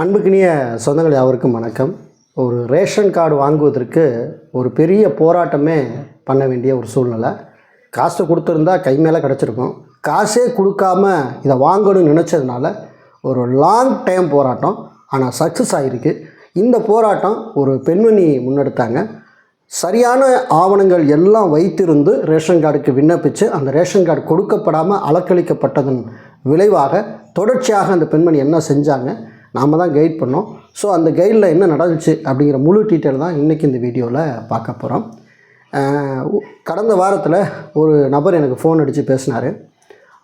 அன்புக்கினிய சொந்தங்கள் யாவருக்கும் வணக்கம். ஒரு ரேஷன் கார்டு வாங்குவதற்கு ஒரு பெரிய போராட்டமே பண்ண வேண்டிய ஒரு சூழ்நிலை. காசு கொடுத்துருந்தா கை மேலே கிடச்சிருக்கும். காசே கொடுக்காம இதை வாங்கணும்னு நினச்சதுனால ஒரு லாங் டைம் போராட்டம். ஆனால் சக்ஸஸ் ஆகிருக்கு இந்த போராட்டம் ஒரு பெண்மணி முன்னெடுத்தாங்க. சரியான ஆவணங்கள் எல்லாம் வைத்திருந்து ரேஷன் கார்டுக்கு விண்ணப்பித்து அந்த ரேஷன் கார்டு கொடுக்கப்படாமல் அலக்களிக்கப்பட்டதன் விளைவாக தொடர்ச்சியாக அந்த பெண்மணி என்ன செஞ்சாங்க? நாம் தான் கைட் பண்ணோம். ஸோ அந்த கைடில் என்ன நடந்துச்சு அப்படிங்கிற முழு டீட்டெயில் தான் இன்றைக்கி இந்த வீடியோவில் பார்க்க போகிறோம் கடந்த வாரத்தில் ஒரு நபர் எனக்கு ஃபோன் அடித்து பேசினார்.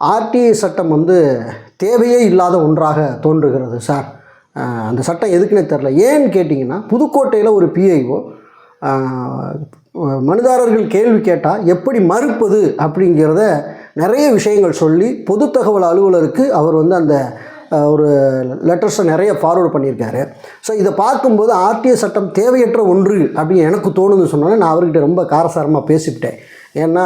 ஆர்டிஐ சட்டம் வந்து தேவையே இல்லாத ஒன்றாக தோன்றுகிறது சார் அந்த சட்டம் எதுக்குன்னு தெரில ஏன்னு கேட்டிங்கன்னா புதுக்கோட்டையில் ஒரு பிஐஓ மனுதாரர்கள் கேள்வி கேட்டால் எப்படி மறுப்பது அப்படிங்கிறத நிறைய விஷயங்கள் சொல்லி பொது தகவல் அலுவலருக்கு அவர் வந்து அந்த ஒரு லெட்டர்ஸை நிறைய ஃபார்வர்ட் பண்ணியிருக்காரு. ஸோ இதை பார்க்கும்போது ஆர்டிஐ சட்டம் தேவையற்ற ஒன்று அப்படின்னு எனக்கு தோணுதுன்னு சொன்னோன்னே நான் அவர்கிட்ட ரொம்ப காரசாரமாக பேசிவிட்டேன். ஏன்னா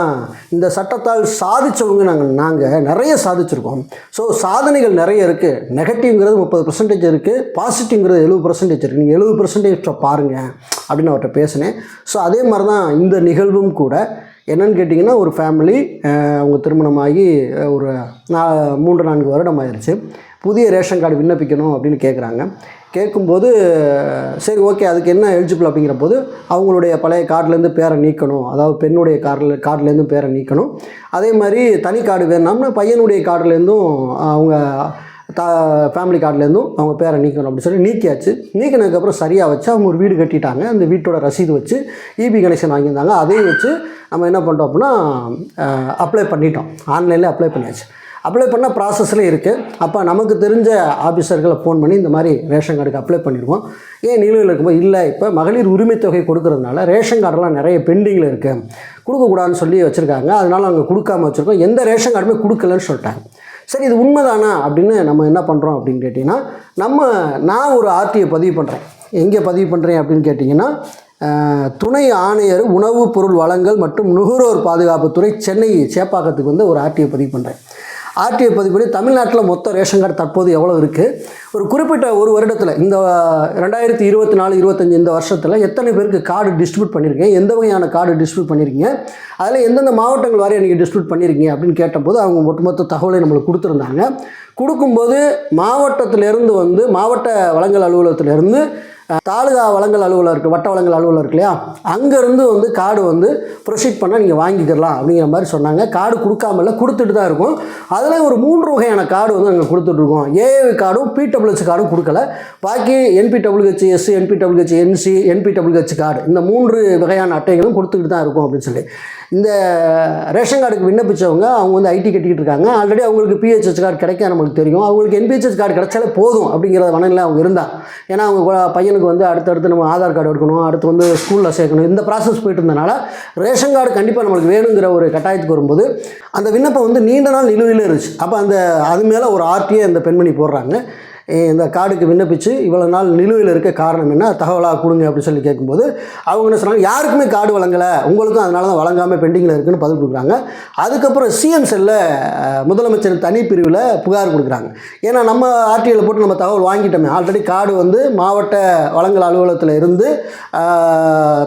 இந்த சட்டத்தால் சாதித்தவங்க நாங்கள் நாங்கள் நிறைய சாதிச்சிருக்கோம். ஸோ சாதனைகள் நிறைய இருக்குது நெகட்டிவ்ங்கிறது முப்பது பர்சன்டேஜ் இருக்குது பாசிட்டிவ்ங்கிறது எழுபது பர்சன்டேஜ் இருக்குது நீங்கள் எழுபது பர்சன்டேஜ் பாருங்கள் அப்படின்னு அவர்கிட்ட பேசினேன். ஸோ அதே மாதிரி தான் இந்த நிகழ்வும் கூட. என்னன்னு கேட்டிங்கன்னா ஒரு ஃபேமிலி அவங்க திருமணமாகி ஒரு நா மூன்று நான்கு வருடம் ஆயிடுச்சு புதிய ரேஷன் கார்டு விண்ணப்பிக்கணும் அப்படின்னு கேட்குறாங்க கேட்கும்போது சரி ஓகே அதுக்கு என்ன எலிஜிபிள் அப்படிங்கிற போது அவங்களுடைய பழைய கார்டுலேருந்து பேரை நீக்கணும். அதாவது பெண்ணுடைய கார்டில் கார்டுலேருந்து பேரை நீக்கணும். அதே மாதிரி தனி கார்டு வேணும்னா பையனுடைய கார்டுலேருந்தும் அவங்க த ஃபேமிலி கார்டுலேருந்தும் அவங்க பேரை நீக்கணும் அப்படின்னு சொல்லி நீக்கியாச்சு. நீக்கினதுக்கப்புறம் சரியாக வச்சு அவங்க ஒரு வீடு கட்டிட்டாங்க. அந்த வீட்டோட ரசீது வச்சு இபி கனெக்ஷன் வாங்கியிருந்தாங்க. அதையும் வச்சு நம்ம என்ன பண்ணிட்டோம் அப்படின்னா அப்ளை பண்ணிட்டோம். ஆன்லைனில் அப்ளை பண்ணியாச்சு. அப்ளை பண்ண ப்ராசஸில் இருக்குது அப்போ நமக்கு தெரிஞ்ச ஆஃபீஸர்களை ஃபோன் பண்ணி இந்த மாதிரி ரேஷன் கார்டுக்கு அப்ளை பண்ணிடுவோம். ஏன் நிலுவையில் இருக்கும்போது? இல்லை இப்போ மகளிர் உரிமைத்தொகை கொடுக்கறதுனால ரேஷன் கார்டெல்லாம் நிறைய பெண்டிங்கில் இருக்குது கொடுக்கக்கூடாதுன்னு சொல்லி வச்சுருக்காங்க. அதனால் அவங்க கொடுக்காம வச்சுருக்கோம். எந்த ரேஷன் கார்டுமே கொடுக்கலன்னு சொல்லிட்டாங்க. சரி இது உண்மைதானா அப்படின்னு நம்ம என்ன பண்ணுறோம் அப்படின்னு கேட்டிங்கன்னா நம்ம நான் ஒரு ஆர்டியை பதிவு பண்ணுறேன் எங்கே பதிவு பண்ணுறேன் அப்படின்னு கேட்டிங்கன்னா துணை ஆணையர் உணவுப் பொருள் வழங்கல் மற்றும் நுகர்வோர் பாதுகாப்புத்துறை சென்னை சேப்பாக்கத்துக்கு வந்து ஒரு ஆர்டியை பதிவு பண்ணுறேன் ஆர்டிஐ பதிவு தமிழ்நாட்டில் மொத்த ரேஷன் கார்டு தற்போது எவ்வளோ இருக்குது ஒரு குறிப்பிட்ட ஒரு வருடத்தில் இந்த ரெண்டாயிரத்தி இருபத்தி நாலு இருபத்தஞ்சி இந்த வருஷத்தில் எத்தனை பேருக்கு கார்டு டிஸ்ட்ரிபியூட் பண்ணியிருக்கீங்க எந்த வகையான கார்டு டிஸ்ட்ரிபியூட் பண்ணியிருக்கீங்க அதில் எந்தெந்த மாவட்டங்கள் வரையும் நீங்கள் டிஸ்ட்ரிபியூட் பண்ணியிருக்கீங்க அப்படின்னு கேட்டபோது அவங்க ஒட்டுமொத்த தகவலை நம்மளுக்கு கொடுத்துருந்தாங்க. கொடுக்கும்போது மாவட்டத்திலேருந்து வந்து மாவட்ட வளங்கள் அலுவலகத்திலேருந்து தாலுகா வளங்கள் அலுவலர் இருக்குது வட்ட வளங்கள் அலுவலர் இருக்கு இல்லையா? அங்கேருந்து வந்து கார்டு வந்து ப்ரொசீட் பண்ணால் நீங்கள் வாங்கிக்கிறலாம் அப்படிங்கிற மாதிரி சொன்னாங்க. கார்டு கொடுக்காமல கொடுத்துட்டு தான் இருக்கும். அதில் ஒரு மூன்று வகையான கார்டு வந்து நாங்கள் கொடுத்துட்ருக்கோம் ஏஏ கார்டும் பிடபிள்யூஹெச் கார்டும் கொடுக்கல. பாக்கி NPWH S NPWH NC NPWH card. இந்த மூன்று வகையான அட்டைகளும் கொடுத்துக்கிட்டு தான் இருக்கும் அப்படின்னு சொல்லி. இந்த ரேஷன் கார்டுக்கு விண்ணப்பிச்சவங்க அவங்க வந்து ஐடி கட்டிக்கிட்டு இருக்காங்க. ஆல்ரெடி அவங்களுக்கு பிஹெச்எஸ் கார்டு கிடைக்க நம்மளுக்கு தெரியும். அவங்களுக்கு என்பிஹெச்எஸ் கார்டு கிடைச்சாலே போதும் அப்படிங்கிற மனநிலை அவங்க இருந்தால் ஏன்னா அவங்க கு- பையனுக்கு வந்து அடுத்தடுத்து நம்ம ஆதார் கார்டு எடுக்கணும் அடுத்து வந்து ஸ்கூலில் சேர்க்கணும் இந்த ப்ராசஸ் போயிட்டு இருந்தனால ரேஷன் கார்டு கண்டிப்பாக நம்மளுக்கு வேணுங்கிற ஒரு கட்டாயத்துக்கு வரும்போது அந்த விண்ணப்பம் வந்து நீண்ட நாள் நிலுவையில் இருந்துச்சு. அப்போ அந்த அது மேலே ஒரு ஆர்டியை அந்த பெண்மணி போடுறாங்க. இந்த கார்டுக்கு விண்ணப்பிச்சு இவ்வளோ நாள் நிலுவையில் இருக்க காரணம் என்ன? தகவலாக கொடுங்க அப்படின்னு சொல்லி கேட்கும்போது அவங்க என்ன சொன்னாங்க யாருக்குமே கார்டு வழங்கலை. உங்களுக்கும் அதனால தான் வழங்காமல் பெண்டிங்கில் இருக்குன்னு பதில் கொடுக்குறாங்க. அதுக்கப்புறம் சிஎம் செல்ல முதலமைச்சர் தனி பிரிவில் புகார் கொடுக்குறாங்க. ஏன்னா நம்ம ஆர்டிஐயில் போட்டு நம்ம தகவல் வாங்கிட்டோமே. ஆல்ரெடி கார்டு வந்து மாவட்ட வழங்கல் அலுவலகத்தில் இருந்து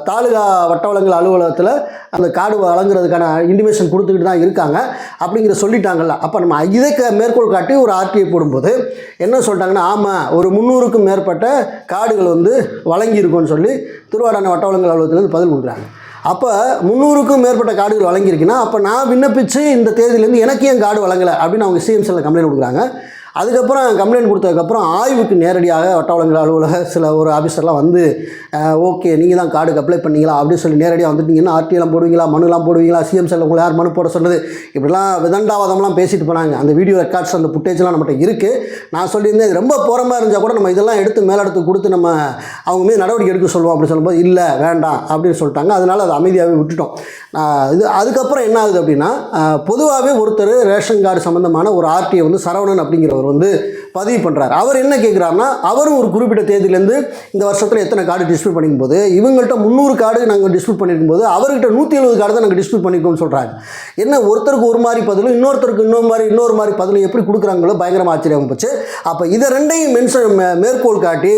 தாலுகா வட்ட வழங்கல் அலுவலகத்தில் அந்த கார்டு வழங்குறதுக்கான இன்டிமேஷன் கொடுத்துக்கிட்டு தான் இருக்காங்க. அப்படிங்கிற சொல்லிட்டாங்கல்ல. அப்போ நம்ம இதை க- மேற்கோள் காட்டி ஒரு ஆர்டிஐ போடும்போது என்ன சொல்லிட்டாங்கன்னா ஆமாம் ஒரு முந்நூறுக்கும் மேற்பட்ட கார்டுகள் வந்து வழங்கியிருக்கும்னு சொல்லி திருவாடான வட்ட வழங்கல் அலுவலகத்துலேருந்து பதில் கொடுக்குறாங்க. அப்போ முந்நூறுக்கும் மேற்பட்ட கார்டுகள் வழங்கியிருக்குன்னா அப்போ நான் விண்ணப்பித்து இந்த தேதியிலேருந்து எனக்கு ஏன் கார்டு வழங்கலை அப்படின்னு அவங்க சிஎம்சியில் கம்ப்ளைண்ட் கொடுக்குறாங்க. அதுக்கப்புறம் கம்ப்ளைண்ட் கொடுத்ததுக்கப்புறம் ஆய்வுக்கு நேரடியாக வட்டாவளங்கள் அலுவலக சில ஒரு ஆஃபீஸர்லாம் வந்து ஓகே நீங்கள் தான் கார்டுக்கு அப்ளை பண்ணீங்களா? அப்படின்னு சொல்லி நேரடியாக வந்துட்டீங்கன்னா ஆர்டிஎல்லாம் போடுவீங்களா மனுலாம் போடுவீங்களா சிஎம் சார் உங்களை யார் மனு போட சொன்னது? இப்படிலாம் விதண்டாவாதம்லாம் பேசிட்டு போனாங்க. அந்த வீடியோ ரெக்கார்ட்ஸ் அந்த ஃபுட்டேஜ்லாம் நம்மகிட்ட இருக்குது நான் சொல்லியிருந்தேன் இது ரொம்ப போகிறமா இருந்தால் கூட நம்ம இதெல்லாம் எடுத்து மேலடுத்து கொடுத்து நம்ம அவங்க மீது நடவடிக்கை எடுக்க சொல்லுவோம். அப்படின்னு சொல்லும்போது இல்லை வேண்டாம் அப்படின்னு சொல்லிட்டாங்க. அதனால் அதை அமைதியாகவே விட்டுட்டோம். இது அதுக்கப்புறம் என்ன ஆகுது அப்படின்னா பொதுவாகவே ஒருத்தர் ரேஷன் கார்டு சம்மந்தமான ஒரு ஆர்டிஐ வந்து சரவணன் அப்படிங்கிற அவர் வந்து பதிவு பண்ணுறாரு அவர் என்ன கேட்குறாருன்னா அவரும் ஒரு குறிப்பிட்ட தேதியிலேருந்து இந்த வருஷத்தில் எத்தனை கார்டு டிஸ்பியூட் பண்ணிக்கும் போது இவங்கள்ட்ட முந்நூறு கார்டு நாங்கள் டிஸ்பியூட் பண்ணியிருக்கும் போது அவர்கிட்ட நூற்றி எழுபது கார்டு தான் நாங்கள் டிஸ்பியூட் பண்ணியிருக்கோம்னு சொல்கிறாங்க என்ன ஒருத்தருக்கு ஒரு மாதிரி பதிலும் இன்னொருத்தருக்கு இன்னொரு மாதிரி இன்னொரு மாதிரி பதிலும் எப்படி கொடுக்குறாங்களோ பயங்கரமாக ஆச்சரியம் போச்சு அப்போ இதை ரெண்டையும் மென்ஷன் மேற்கோள் காட்டி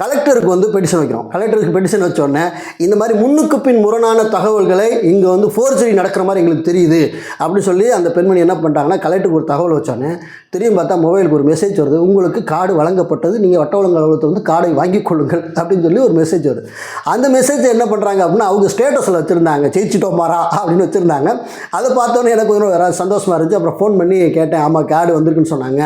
கலெக்டருக்கு வந்து பெட்டிஷன் வைக்கிறோம். கலெக்டருக்கு பெட்டிஷன் வச்சோடனே இந்த மாதிரி முன்னுக்கு பின் முரணான தகவல்களை இங்கே வந்து ஃபோர்ஜரி நடக்கிற மாதிரி எங்களுக்கு தெரியுது அப்படின்னு சொல்லி அந்த பெண்மணி என்ன பண்ணுறாங்கன்னா கலெக்டருக்கு ஒரு தகவல் வச்சோடனே திரும்பி பார்த்தா மொபைலுக்கு ஒரு மெசேஜ் வருது. உங்களுக்கு கார்டு வழங்கப்பட்டது. நீங்கள் வட்ட அலுவலகத்தில் வந்து கார்டை வாங்கி கொள்ளுங்கள் அப்படின்னு சொல்லி ஒரு மெசேஜ் வருது. அந்த மெசேஜை என்ன பண்ணுறாங்க அப்படின்னா அவங்க ஸ்டேட்டஸில் வச்சுருந்தாங்க. ஜெயிச்சிட்டோம் மாறா அப்படின்னு வச்சுருந்தாங்க. அதை பார்த்தோன்னே எனக்கு கொஞ்சம் சந்தோஷமாக இருந்துச்சு. அப்புறம் ஃபோன் பண்ணி கேட்டேன் ஆமாம் கார்டு வந்திருக்குன்னு சொன்னாங்க.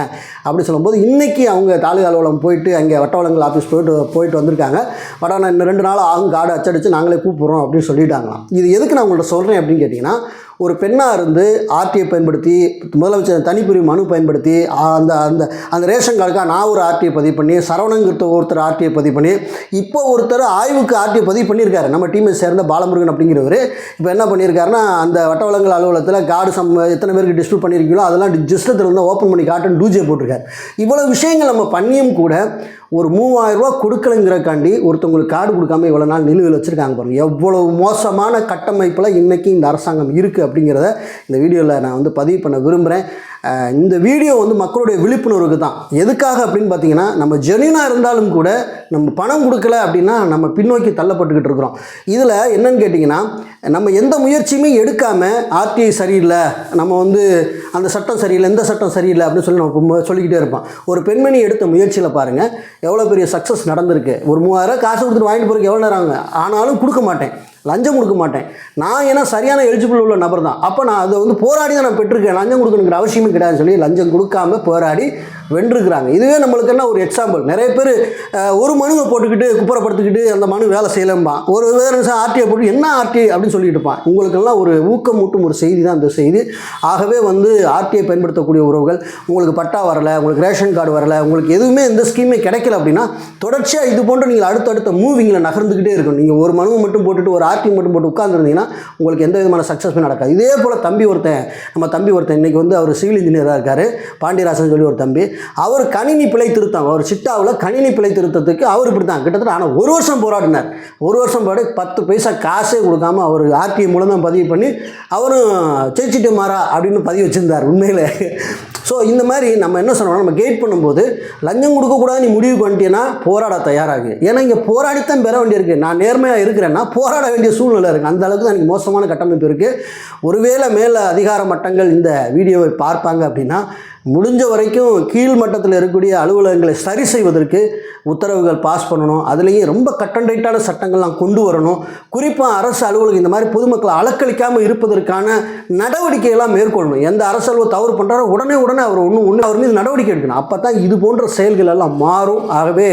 அப்படி சொல்லும்போது இன்றைக்கி அவங்க தாலுகா அலுவலகம் போயிட்டு அங்கே வட்டவளங்கள் ஆஃபீஸ் போயிட்டு போயிட்டு வந்திருக்காங்க. பட் ஆனால் இன்னும் ரெண்டு நாள் ஆகும் கார்டு அச்சடித்து நாங்களே கூப்பிட்றோம் அப்படின்னு சொல்லிட்டாங்களாம். இது எதுக்கு நான் உங்கள்கிட்ட சொல்கிறேன் அப்படின்னு கேட்டிங்கன்னா ஒரு பெண்ணாக இருந்து ஆர்டிஐ பயன்படுத்தி முதலமைச்சர் தனிப்பிரிவு மனு பயன்படுத்தி அந்த அந்த அந்த ரேஷன் கார்டுக்காக நான் ஒரு ஆர்டிஐ பதிவு பண்ணி சரவணங்கிறத ஒருத்தர் ஆர்டிஐ பதிவு பண்ணி இப்போ ஒருத்தர் ஆய்வுக்கு ஆர்டிஐ பதிவு பண்ணியிருக்காரு. நம்ம டீமை சேர்ந்த பாலமுருகன் அப்படிங்கிறவர். இப்போ என்ன பண்ணியிருக்காருன்னா அந்த வட்ட வளங்கள் அலுவலகத்தில் கார்டு சம் எத்தனை பேருக்கு டிஸ்ட்ரிபியூட் பண்ணியிருக்கீங்களோ அதெல்லாம் ஜிஸ்டத்தில் வந்து ஓப்பன் பண்ணி காட்டுன்னு டூஜே போட்டிருக்காரு. இவ்வளோ விஷயங்கள் நம்ம பண்ணியும் கூட ஒரு மூவாயிரரூவா ரூபா கொடுக்கலங்கிறக்காண்டி ஒருத்தவங்களுக்கு கார்டு கொடுக்காம இவ்வளோ நாள் நிலுவையில் வச்சுருக்காங்க பாருங்கள் எவ்வளோ மோசமான கட்டமைப்பில் இன்றைக்கி இந்த அரசாங்கம் இருக்குது அப்படிங்கிறத இந்த வீடியோவில் நான் வந்து பதிவு பண்ண விரும்புகிறேன் இந்த வீடியோ வந்து மக்களுடைய விழிப்புணர்வுக்கு தான் எதுக்காக அப்படின்னு பார்த்தீங்கன்னா நம்ம ஜெனினாக இருந்தாலும் கூட நம்ம பணம் கொடுக்கல அப்படின்னா நம்ம பின்னோக்கி தள்ளப்பட்டுக்கிட்டு இருக்கிறோம். இதில் என்னன்னு கேட்டிங்கன்னா நம்ம எந்த முயற்சியுமே எடுக்காமல் ஆர்டிஐ சரியில்லை நம்ம வந்து அந்த சட்டம் சரியில்லை இந்த சட்டம் சரியில்லை அப்படின்னு சொல்லி நம்ம சொல்லிக்கிட்டே இருப்போம். ஒரு பெண்மணி எடுத்த முயற்சியில் பாருங்கள் எவ்வளோ பெரிய சக்ஸஸ் நடந்திருக்கு. ஒரு மூவாயிரம் காசு கொடுத்துட்டு வாங்கிட்டு போகிறதுக்கு எவ்வளோ நேரம் ஆனாலும் கொடுக்க மாட்டேன். லஞ்சம் கொடுக்க மாட்டேன். நான் ஏன்னா சரியான எலிஜிபிள் உள்ள நபர் தான் அப்போ நான் அதை வந்து போராடி தான் நான் பெற்றிருக்கேன். லஞ்சம் கொடுக்கணுங்கிற அவசியமே கிடையாதுன்னு சொல்லி லஞ்சம் கொடுக்காம போராடி வென்றிருக்கிறாங்க. இதுவே நம்மளுக்கு என்ன ஒரு எக்ஸாம்பிள் நிறைய பேர் ஒரு மனுவை போட்டுக்கிட்டு குப்புறப்படுத்திக்கிட்டு அந்த மனு வேலை செய்யலம்பான். ஒரு வேறு நிமிஷம் ஆர்டிஐ போட்டு என்ன ஆர்டிஐ அப்படின்னு சொல்லிட்டு இருப்பான். உங்களுக்கெல்லாம் ஒரு ஊக்கமூட்டும் ஒரு செய்தி தான் அந்த செய்தி. ஆகவே வந்து ஆர்டிஐ பயன்படுத்தக்கூடிய உறவுகள் உங்களுக்கு பட்டா வரலை உங்களுக்கு ரேஷன் கார்டு வரலை உங்களுக்கு எதுவுமே எந்த ஸ்கீமே கிடைக்கல அப்படின்னா தொடர்ச்சியாக இது போன்ற நீங்கள் அடுத்தடுத்த மூவிங்கில் நகர்ந்துக்கிட்டே இருக்கணும். நீங்கள் ஒரு மனுவை மட்டும் போட்டுட்டு ஒரு ஆர்டி மட்டும் போட்டு உட்காந்துருந்தீங்கன்னா உங்களுக்கு எந்த விதமான சக்ஸஸ்மே நடக்காது. இதே போல் தம்பி ஒருத்தன் நம்ம தம்பி ஒருத்தன் இன்றைக்கி வந்து அவர் சிவில் இன்ஜினியராக இருக்கார். பாண்டியராசன் சொல்லி ஒரு தம்பி. அவர் கணினி பிழை திருத்தம் அவர் சிட்டாவில் கணினி பிழை திருத்தத்துக்கு அவர் இப்படி தான் கிட்டத்தட்ட ஆனால் ஒரு வருஷம் போராடினார். ஒரு வருஷம் போராடி பத்து பைசா காசே கொடுக்காம அவர் ஆர்டிஐ மூலம் தான் பதிவு பண்ணி அவரும் ஜெயிச்சிட்டு மாறா அப்படின்னு பதிவு வச்சுருந்தார் உண்மையில். ஸோ இந்த மாதிரி நம்ம என்ன சொன்னோம்னா நம்ம கைட் பண்ணும்போது லஞ்சம் கொடுக்கக்கூடாது நீ முடிவு பண்ணிட்டேன்னா போராட தயாராகு. ஏன்னா இங்கே போராடித்தான் பெற வேண்டியிருக்கு. நான் நேர்மையாக இருக்கிறேன்னா போராட வேண்டிய சூழ்நிலை இருக்குது அந்த அளவுக்கு தான் எனக்கு மோசமான கட்டமைப்பு இருக்குது ஒருவேளை மேலே அதிகார மட்டங்கள் இந்த வீடியோவை பார்ப்பாங்க அப்படின்னா முடிஞ்ச வரைக்கும் கீழ் மட்டத்தில் இருக்கக்கூடிய அலுவலகங்களை சரி செய்வதற்கு உத்தரவுகள் பாஸ் பண்ணணும். அதுலேயும் ரொம்ப கட்டண்டைட்டான சட்டங்கள்லாம் கொண்டு வரணும். குறிப்பாக அரசு அலுவலகம் இந்த மாதிரி பொதுமக்களை அலக்களிக்காமல் இருப்பதற்கான நடவடிக்கையெல்லாம் மேற்கொள்ளணும். எந்த அரசு அலுவலகம் தவறு பண்ணுறாரோ உடனே உடனே அவர் ஒன்று ஒன்று அவர் மீது நடவடிக்கை எடுக்கணும். அப்போ தான் இது போன்ற செயல்கள் எல்லாம் மாறும். ஆகவே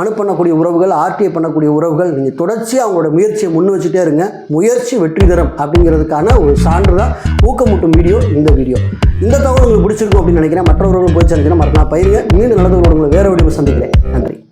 மனு பண்ணக்கூடிய உறவுகள் ஆர்டிஐ பண்ணக்கூடிய உறவுகள் நீங்கள் தொடர்ச்சியாக அவங்களோட முயற்சியை முன் வச்சுட்டே இருங்க. முயற்சி வெற்றி தரும் அப்படிங்கிறதுக்கான ஒரு சான்று தான் ஊக்கமூட்டும் வீடியோ இந்த வீடியோ. இந்த தகவல் உங்களுக்கு பிடிச்சிருக்கும் அப்படின்னு நினைக்கிறேன். மற்றவர்களும் போய் சேர்ந்துச்சுன்னா மறக்கலாம் பயிருங்க. மீண்டும் நல்லது உங்களுக்கு வேறு வடிவம் சந்திக்கிறேன். நன்றி.